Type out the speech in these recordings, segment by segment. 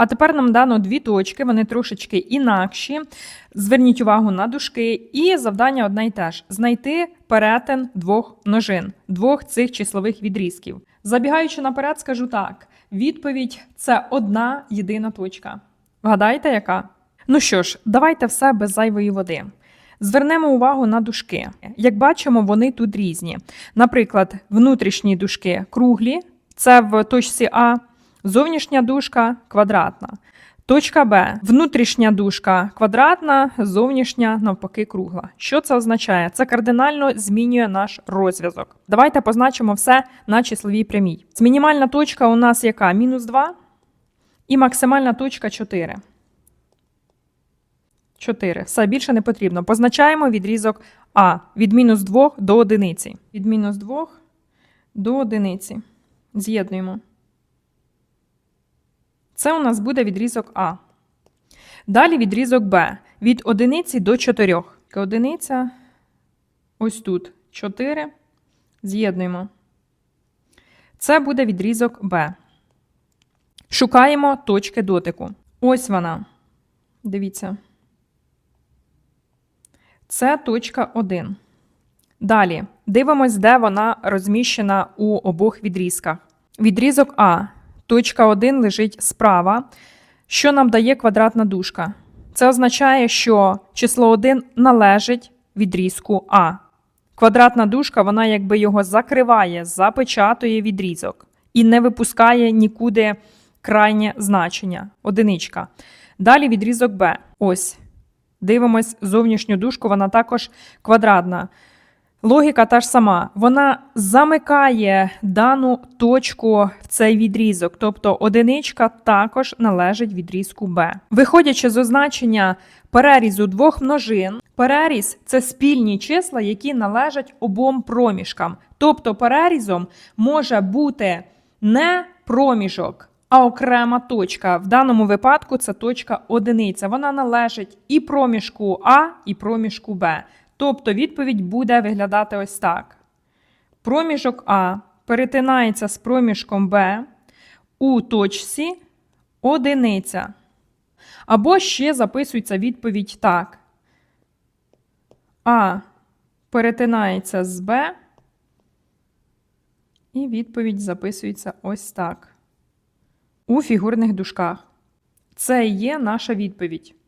А тепер нам дано дві точки, вони трошечки інакші. Зверніть увагу на дужки. І завдання одне й те ж: знайти перетин двох множин, двох цих числових відрізків. Забігаючи наперед, скажу так: відповідь це одна єдина точка. Вгадайте, яка? Ну що ж, давайте все без зайвої води. Звернемо увагу на дужки. Як бачимо, вони тут різні. Наприклад, внутрішні дужки круглі, це в точці А, зовнішня дужка квадратна. Точка Б. Внутрішня дужка квадратна, зовнішня навпаки кругла. Що це означає? Це кардинально змінює наш розв'язок. Давайте позначимо все на числовій прямій. Мінімальна точка у нас яка? Мінус 2 і максимальна точка 4. 4. Все більше не потрібно. Позначаємо відрізок А від мінус 2 до одиниці. Від мінус 2 до одиниці. З'єднуємо. Це у нас буде відрізок А. Далі відрізок Б. Від одиниці до 4. Одиниця ось тут 4. З'єднуємо. Це буде відрізок Б. Шукаємо точки дотику. Ось вона. Дивіться. Це точка 1. Далі дивимось, де вона розміщена у обох відрізках. Відрізок А. Точка 1 лежить справа. Що нам дає квадратна дужка? Це означає, що число 1 належить відрізку А. Квадратна дужка, вона якби його закриває, запечатує відрізок і не випускає нікуди крайнє значення. Одиничка. Далі відрізок Б. Ось. Дивимось зовнішню дужку, вона також квадратна. Логіка та ж сама. Вона замикає дану точку в цей відрізок, тобто одиничка також належить відрізку Б. Виходячи з означення перерізу двох множин, переріз це спільні числа, які належать обом проміжкам. Тобто перерізом може бути не проміжок, а окрема точка. В даному випадку це точка одиниця. Вона належить і проміжку А, і проміжку Б. Тобто відповідь буде виглядати ось так: проміжок А перетинається з проміжком Б у точці одиниця. Або ще записується відповідь так. А перетинається з Б. І відповідь записується ось так. У фігурних дужках. Це і є наша відповідь.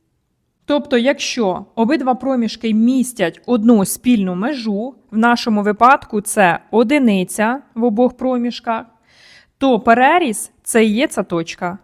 Тобто, якщо обидва проміжки містять одну спільну межу, в нашому випадку це одиниця в обох проміжках, то переріз це і є ця точка.